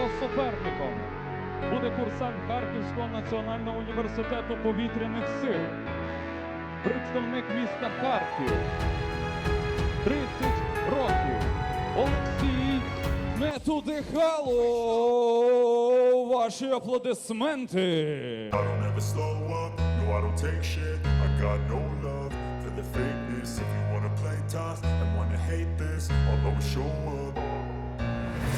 Його суперником. Буде курсант Харківського національного університету повітряних сил, представник міста Харків, 30 років. Олексій Метудихало. Ваші аплодисменти. If you wanna play tough and wanna hate this I'll always show up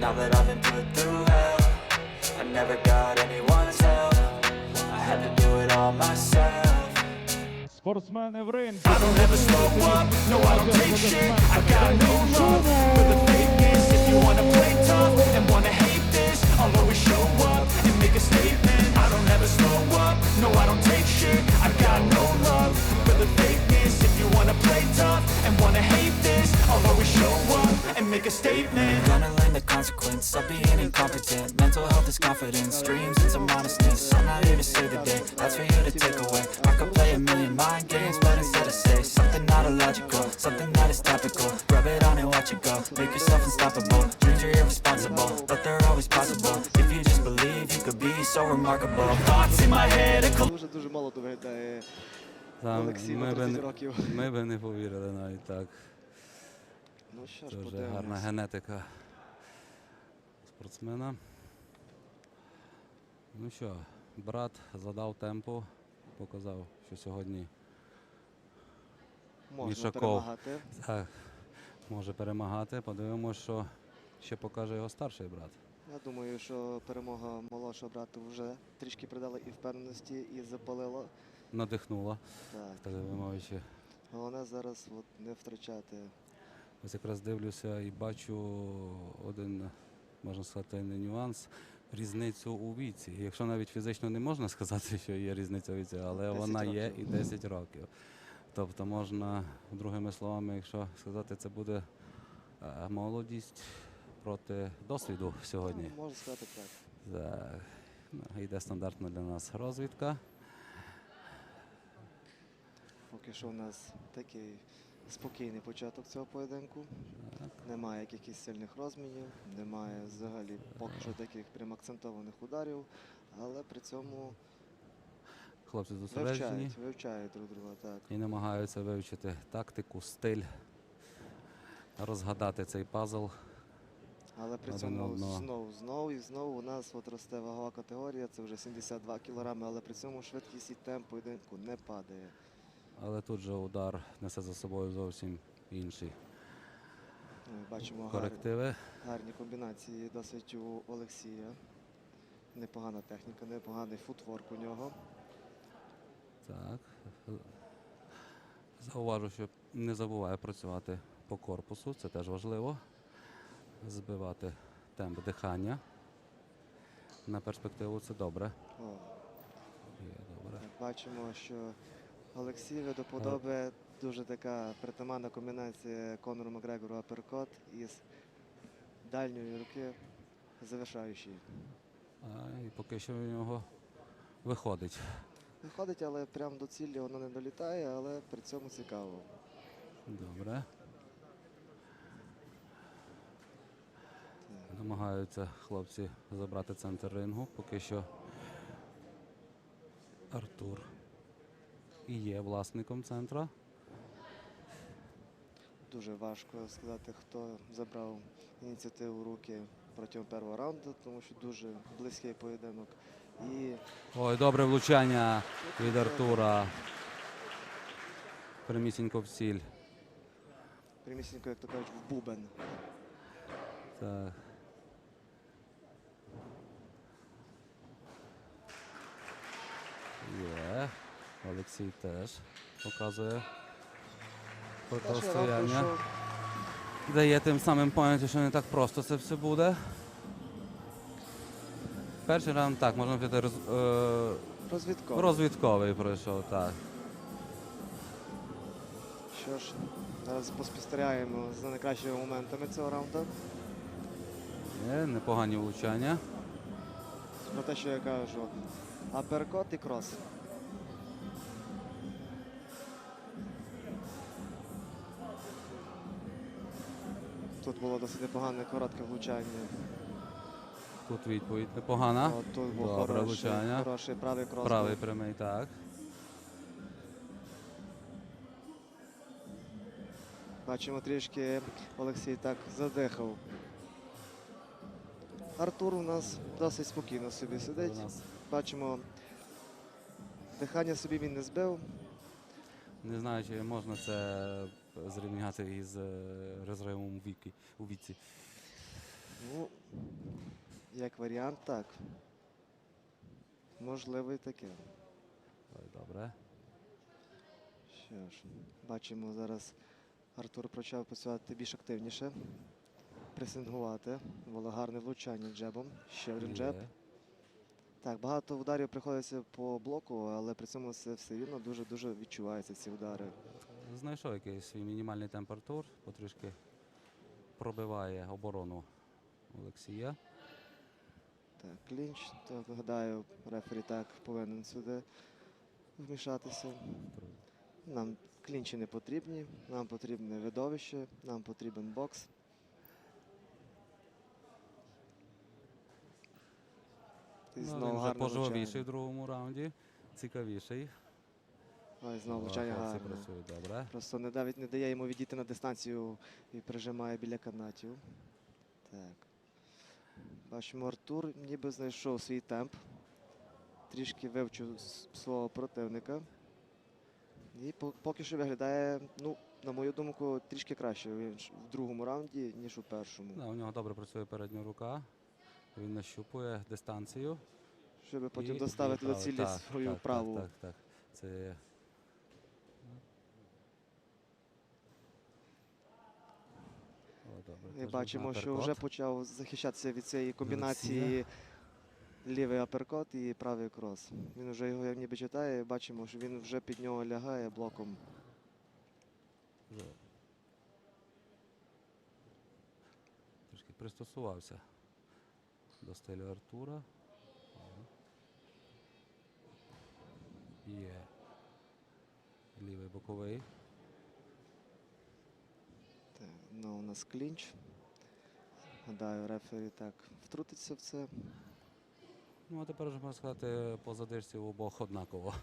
now that I've been put through hell I never got anyone's help. I had to do it all myself. Sportsman är överens. I don't ever slow up, no I don't take shit. I got no love for the fake fakeness If you wanna play tough and wanna hate this I'll always show up and make a statement. I don't ever slow up, no I don't take shit. I got no love for the fake fakeness If you wanna play tough and wanna hate this I'll always show up and make a statement Gonna learn the consequence of being incompetent Mental health is confidence, dreams and some honestness I'm not here to save the day, that's for you to take away I could play a million mind games, but instead I say Something not illogical, something that is topical Rub it on and watch it go, make yourself unstoppable Dreams are irresponsible, but they're always possible If you just believe, you could be so remarkable Thoughts in my head, a Дуже дуже молодо виглядає. Там Олексій ми, на би, 30 не- років. ми би не повірили навіть так. Ну що ж, Дуже подивимось. гарна генетика спортсмена. Ну що, брат задав темпу, показав, що сьогодні Можна Мішаков. перемагати. так, може перемагати. Подивимося, що ще покаже його старший брат. Я думаю, що перемога молодшого брату вже трішки придала і впевненості, і запалила. Надихнула, Так. так. Головне зараз от, не втрачати. Ось якраз дивлюся і бачу один, можна сказати, не нюанс. Різницю у віці. Якщо навіть фізично не можна сказати, що є різниця у віці, але 10 вона є і 10 років. Тобто можна, другими словами, якщо сказати, це буде е, молодість проти досвіду сьогодні. Ну, можна сказати так. Так, ну, йде стандартна для нас розвідка. Поки що у нас такий спокійний початок цього поєдинку. Немає якихось сильних розмінів, немає взагалі поки що таких прям акцентованих ударів, але при цьому Хлопці зосереджені вивчають, вивчають друг друга. Так. і намагаються вивчити тактику, стиль, розгадати цей пазл. Але при Один цьому одного. знову, знову і знову у нас от росте вагова категорія, це вже 72 кілограми, але при цьому швидкість і темп поєдинку не падає. Але тут же удар несе за собою зовсім інші бачимо корективи. гарні комбінації досить у Олексія. Непогана техніка, непоганий футворк у нього. Так. Зауважу, що не забуває працювати по корпусу, це теж важливо. Збивати темп дихання. На перспективу це добре. О, Є добре. бачимо, що Олексію до подоби дуже така притаманна комбінація Конору Макгрегору аперкот із дальньої руки завершаючої. А, і поки що в нього виходить. Виходить, але прямо до цілі воно не долітає, але при цьому цікаво. Добре. Намагаються хлопці забрати центр рингу. Поки що Артур і є власником центра. дуже важко сказати, хто забрав ініціативу в руки протягом першого раунду, тому що дуже близький поєдинок. І Ой, добре влучання від Артура. Прямісінько в ціль. примісінько, як то кажуть, в бубен. Так. Є. Олексій теж показує протистояння. Дає тим самим поняття, що не так просто це все буде. Перший раунд так, можна піти роз, е, розвідково. розвідковий пройшов, так. Що ж, зараз поспостерігаємо за найкращими моментами цього раунду. Є, непогані влучання. Про те, що я кажу, аперкот і крос. Тут було досить непогане коротке влучання. Тут відповідь непогана. От тут був Добре хороший, влучання. хороший правий крос. Правий був. прямий, так. Бачимо трішки Олексій так задихав. Артур у нас досить спокійно собі сидить. Бачимо, дихання собі він не збив. Не знаю, чи можна це зрівняти із е, розривом у віки у віці. Ну, як варіант, так. Можливо, і таке. Ой, Добре. Що ж, бачимо зараз Артур почав працювати більш активніше. Пресингувати. Було гарне влучання джебом. Ще один джеб. Є. Так, багато ударів приходиться по блоку, але при цьому це все рівно дуже-дуже відчуваються ці удари. Знайшов якийсь свій мінімальний темп Артур, потрішки пробиває оборону Олексія. Так, клінч, то нагадаю, рефері так повинен сюди вмішатися. Нам клінчі не потрібні, нам потрібне видовище, нам потрібен бокс. І Ну, знову він вже гарне пожвавіший в другому раунді. Цікавіший. Ой, знову влучання гарне. добре. Просто не навіть не дає йому відійти на дистанцію і прижимає біля канатів. Так. Бачимо, Артур ніби знайшов свій темп. Трішки вивчив свого противника. І поки що виглядає, ну, на мою думку, трішки краще в другому раунді, ніж у першому. Да, у нього добре працює передня рука. Він нащупує дистанцію. Щоб потім і доставити до цілі свою так, праву. Так, так, так. Це є. О, добре, І бачимо, що вже почав захищатися від цієї комбінації лівий аперкот і правий крос. Він вже його ніби читає, бачимо, що він вже під нього лягає блоком. Вже Трошки пристосувався до стилю Артура. Є лівий боковий. Так, ну, у нас клінч. Гадаю, рефері так втрутиться в це. Ну, а тепер вже можна сказати, по задержці у обох однаково.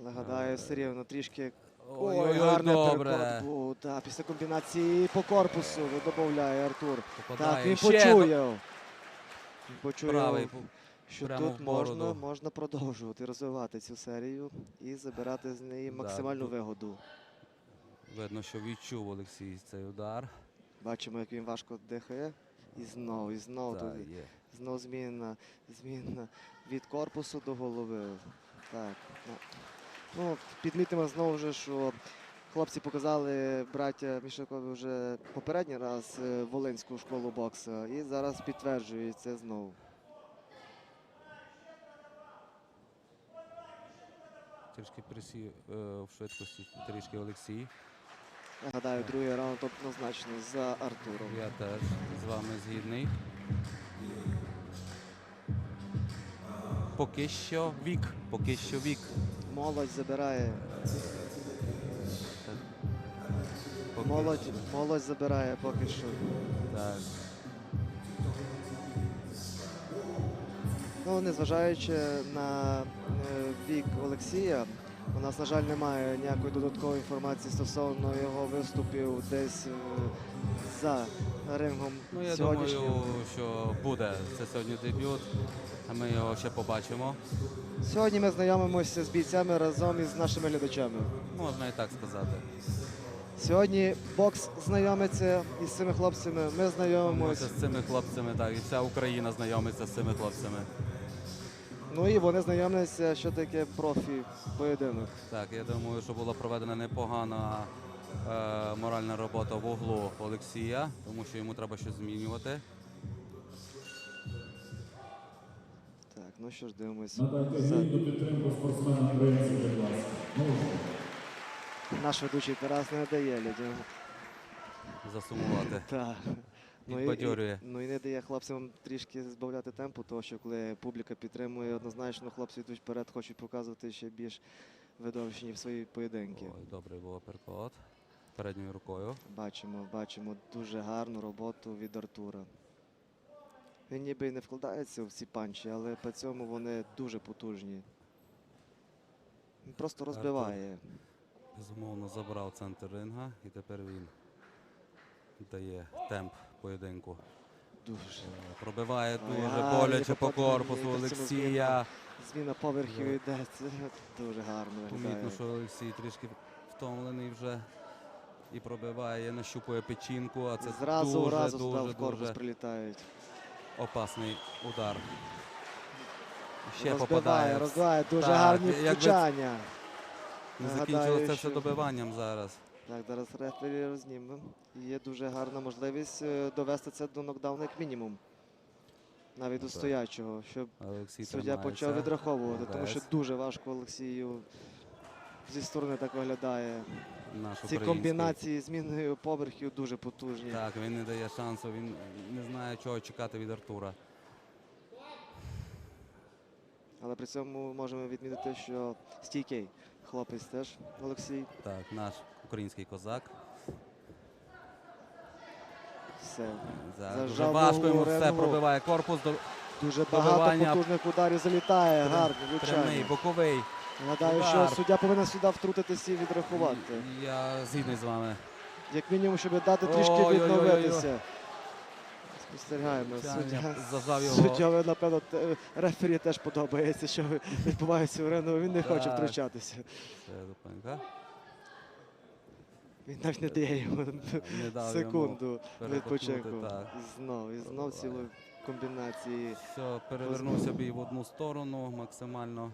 Але гадаю, все рівно трішки Ой-ой-ой, гарний добре. аперкот був. Так, після комбінації по корпусу додає Артур. Так, Попадає він ще почує. Він почує, Правий що прямо тут в можна, можна продовжувати розвивати цю серію і забирати з неї Да, максимальну тут- вигоду. Видно, що відчув Олексій цей удар. Бачимо, як він важко дихає. І знову, і знову Так, тут є. Знов зміна, зміна від корпусу до голови. Так. Ну, підмітимо знову вже, що хлопці показали браття Мішакові вже попередній раз е, Волинську школу боксу. І зараз підтверджують це знову. Трішки присів е, в швидкості трішки Олексій. Я гадаю, другий раунд однозначно за Артуром. Я теж з вами згідний. Поки що вік. Поки що вік. Молодь забирає. Поки Молодь, молодь забирає поки що. Так. Ну, незважаючи на е, вік Олексія, У нас, на жаль, немає ніякої додаткової інформації стосовно його виступів десь е, за рингом Ну, я думаю, що буде. Це сьогодні дебют, а ми його ще побачимо. Сьогодні ми знайомимося з бійцями разом із нашими глядачами. Можна і так сказати. Сьогодні бокс знайомиться із цими хлопцями. Ми Ми знайомимося. з цими хлопцями, так, і вся Україна знайомиться з цими хлопцями. Ну і вони знайомляться, що таке профі поєдинок. Так, я думаю, що була проведена непогана е, моральна робота в углу Олексія, тому що йому треба щось змінювати. Так, ну що ж, дивимося. За- підтримку спортсменам українців, будь ласка. Наш ведучий Тарас не дає людям. Засумувати. Так. Ну і, і, ну і не дає хлопцям трішки збавляти темпу, тому що коли публіка підтримує однозначно, хлопці йдуть вперед, хочуть показувати ще більш видовищні в свої поєдинки. Ой, добрий був аперкот. Передньою рукою. Бачимо, бачимо дуже гарну роботу від Артура. Він ніби і не вкладається в ці панчі, але по цьому вони дуже потужні. Він просто розбиває. Безумовно забрав центр ринга і тепер він дає темп поєдинку. Дуже. Е, Пробиває дуже боляче по корпусу Олексія. Зміна поверхів йде. Це дуже гарно виглядає. Помітно, що Олексій трішки втомлений вже і пробиває, нащупує печінку, а це Зразу дуже, разу дуже, сюди в корпус дуже прилітають. опасний удар. Ще розбиває, попадає. розбиває. Дуже Так, гарні якби. Не закінчилося це все добиванням зараз. Так, зараз рефері розніме. Є дуже гарна можливість е, довести це до нокдауну як мінімум. Навіть до стоячого, щоб Олексій суддя почав відраховувати, тому що дуже важко Олексію зі сторони так виглядає. Наш Ці комбінації зміною поверхів дуже потужні. Так, він не дає шансу, він не знає, чого чекати від Артура. Але при цьому можемо відмітити, що стійкий хлопець теж Олексій. Так, наш український козак. Все. Зараз дуже важко йому все пробиває корпус. До... Дуже Добивання. багато потужних ударів залітає. Гарно, Прямий, боковий. Нагадаю, що суддя повинен сюди втрутитися і відрахувати. Я згідний з вами. Як мінімум, щоб дати трішки Ой-ой-ой-ой-ой. відновитися. Спостерігаємо. Тягне, Суддя, зажав його. суддя, напевно, рефері теж подобається, що відбувається в арену. Він не хоче втручатися. Це зупинка. Він навіть не дає йому Не дав секунду йому відпочинку. так. І знов, і знов цілої комбінації. Все, перевернувся бій в одну сторону максимально.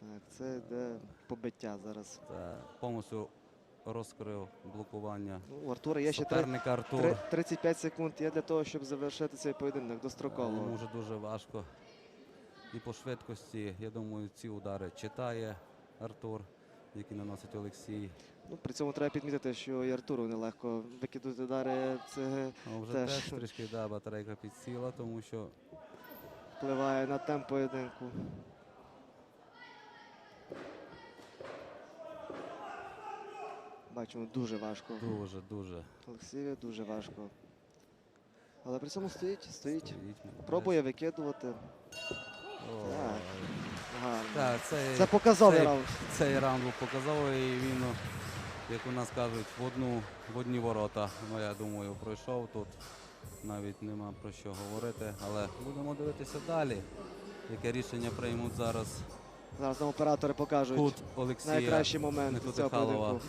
Так, це йде побиття зараз. Це повністю розкрив блокування. Ну, у Артура є ще три- Суперника Артур. 35 секунд є для того, щоб завершити цей поєдинок достроково. Йому вже дуже важко. І по швидкості, я думаю, ці удари читає Артур, які наносить Олексій. Ну, при цьому треба підмітити, що і Артуру нелегко викидати удари. Це Ну, вже Теж. теж, трішки да, батарейка підсіла, тому що впливає на темп поєдинку. Бачимо, дуже важко. дуже, дуже Олексію дуже важко. Але при цьому стоїть, стоїть. стоїть. Пробує викидувати. О, Так. Так, цей, Це показовий цей- раунд. цей раунд був показовий, і він, ну, як у нас кажуть, в одну в одні ворота. Ну, я думаю, пройшов тут. Навіть нема про що говорити. Але будемо дивитися далі. Яке рішення приймуть зараз Зараз нам оператори покажуть кут Олексія найкращі моменти цього поєдинку.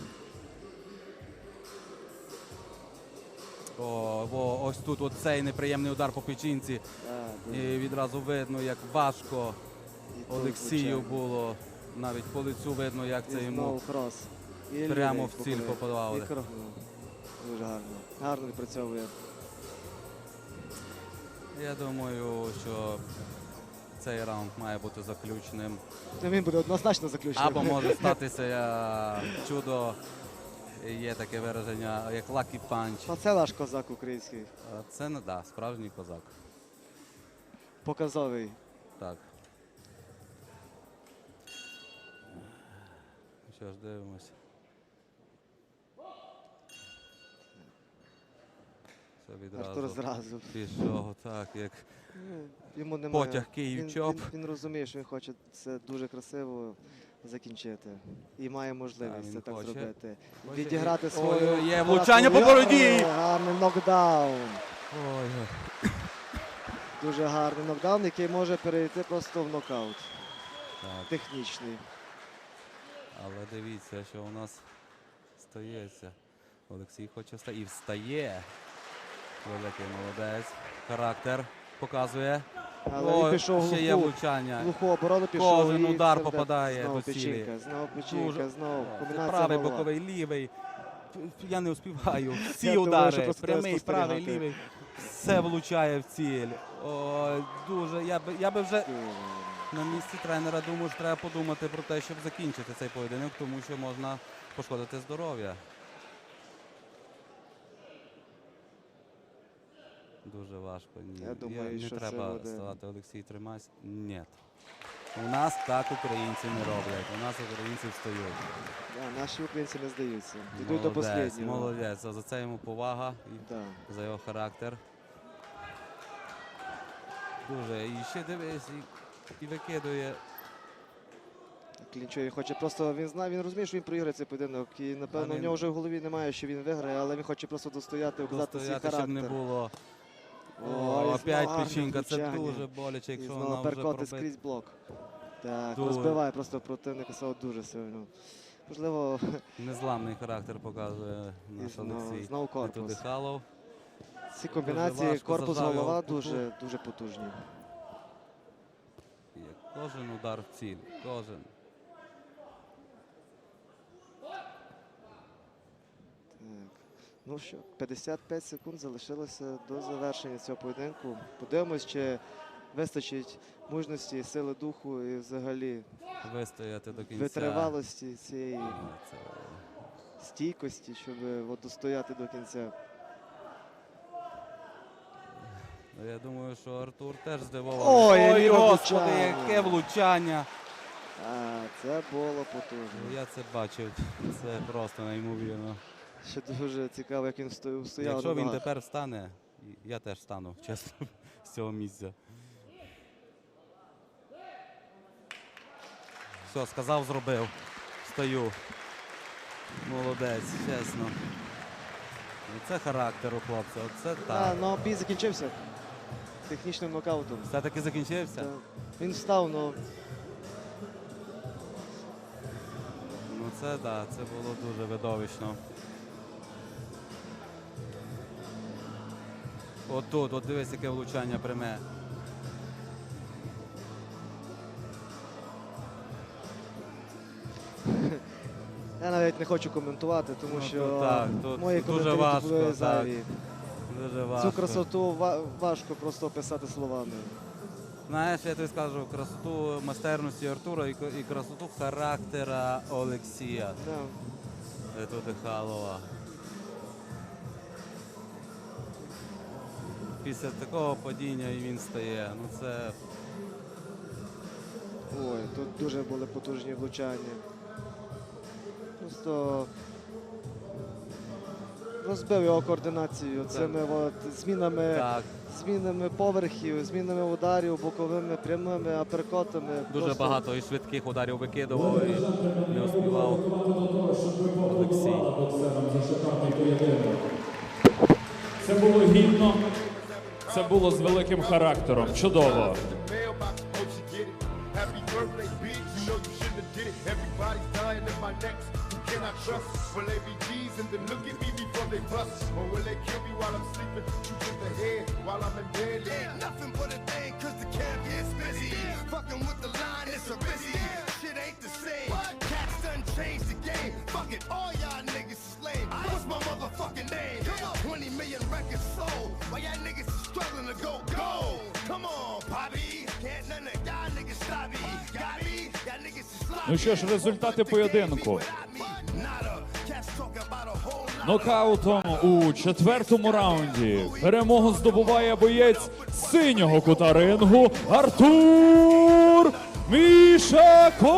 О, о, ось тут оцей неприємний удар по печінці. І відразу видно, як важко Олексію було. Навіть по лицю видно, як це йому. прямо в ціль попадали. Дуже гарно. Гарно відпрацьовує. Я думаю, що цей раунд має бути заключним. Ну, Він буде однозначно заключений. Або може статися е, чудо. Є таке вираження, як lucky punch. А це наш козак український. Це не да, справжній козак. Показовий. Так. Що ж, дивимося. Це Артур відразу зразу. пішов, так, як Ну, Йому немає. потяг Він, чоп. він, він розуміє, що він хоче це дуже красиво закінчити. І має можливість це так хоче. зробити. Хоче Відіграти і- свою. Ой, є влучання по бороді! Ой, Гарний нокдаун. Ой, Дуже гарний нокдаун, який може перейти просто в нокаут. так. Технічний. Але дивіться, що у нас стається. Олексій хоче встати. І встає. Великий молодець. Характер показує. Але О, пішов ще є влучання. глуху оборону, пішов. Кожен удар попадає Знову до цілі. печінка, знову печінка, знову. Комбінація правий, голова. боковий, лівий. Я не успіваю. Всі Я думаю, що удари. просто треба Прямий, правий, спостерігати. лівий. Все влучає в ціль. О, дуже. Я би, я би вже на місці тренера думаю, що треба подумати про те, щоб закінчити цей поєдинок, тому що можна пошкодити здоров'я. Дуже важко. Ні. Я думаю, не що треба буде- ставати Олексій Тримась. Ні. У нас так українці не роблять. У нас українці встають. Да, наші українці не здаються. Йдуть до останнього. молодець. За це йому повага і Да. за його характер. Дуже. І ще дивись, і, і викидує. Клінчує хоче просто він знає, він розуміє, що він проіграє цей поєдинок. І напевно він- в нього вже в голові немає, що він виграє, але він хоче просто достояти, показати свій Достояти, характер. щоб не було. О, опять печінка. Це дуже боляче, І якщо знову вона вже перкоти скрізь блок. Так, Дуже. розбиває просто противника свого дуже сильно. Можливо, Незламний характер показує наш Олексій. знову корпус. Ці комбінації корпус-голова дуже, дуже потужні. Кожен удар в ціль. Кожен. Ну що, 55 секунд залишилося до завершення цього поєдинку. Подивимось, чи вистачить мужності, сили духу і взагалі Вистояти до кінця. витривалості цієї Це стійкості, щоб от, достояти до кінця. Ну, Я думаю, що Артур теж здивований. Ой, Ой яке господи, влучання. яке влучання. А, це було потужно. Ну, Я це бачив. Це просто неймовірно. Ще дуже цікаво, як він сто- стояв. Якщо на він ногах. тепер встане, я теж встану, чесно, з цього місця. Все, сказав, зробив. Встаю. Молодець, чесно. Ну, Це характер у хлопця. Оце А, ну бій закінчився технічним нокаутом. Все-таки закінчився? Та, Він встав, ну Ну це так, да, це було дуже видовищно. От тут, от дивись, яке влучання пряме. я навіть не хочу коментувати, тому Ну, що тут так, тут мої дуже коментарі важко, були так. Дуже важко. Цю красоту важко просто описати словами. Знаєш, я тобі скажу красоту майстерності Артура і, і красоту характера Олексія Да. Дихалова. Після такого падіння і він стає. Ну це Ой, тут дуже були потужні влучання. Просто розбив його координацію цими от змінами, так. змінами поверхів, змінами ударів, боковими, прямими, аперкотами. Дуже Просто багато і швидких ударів викидував і не успівав Олексій. Це було гідно, це було з великим характером. Чудово. mailbox, hope she get it. Happy birthday, bitch. You know you shouldn't have did it. Everybody's dying in my next. Who can I trust? Will they be G's and then look at me they bust? Or will they kill me while I'm sleeping? Shoot in the head while I'm in bed? Ain't nothing but a thing, cause the camp is busy. Fucking with the line, it's a busy. Shit ain't the same. Cats done changed the game. Fuck it, all y'all niggas is lame. What's my motherfucking name? 20 million records sold. Why y'all niggas is struggling to go gold? Come on, Poppy. Can't none of y'all niggas stop me. Got me? Y'all niggas is sloppy. Ну що ж, результати поєдинку. Нокаутом у четвертому раунді перемогу здобуває боєць синього кута рингу Артур Мішаков.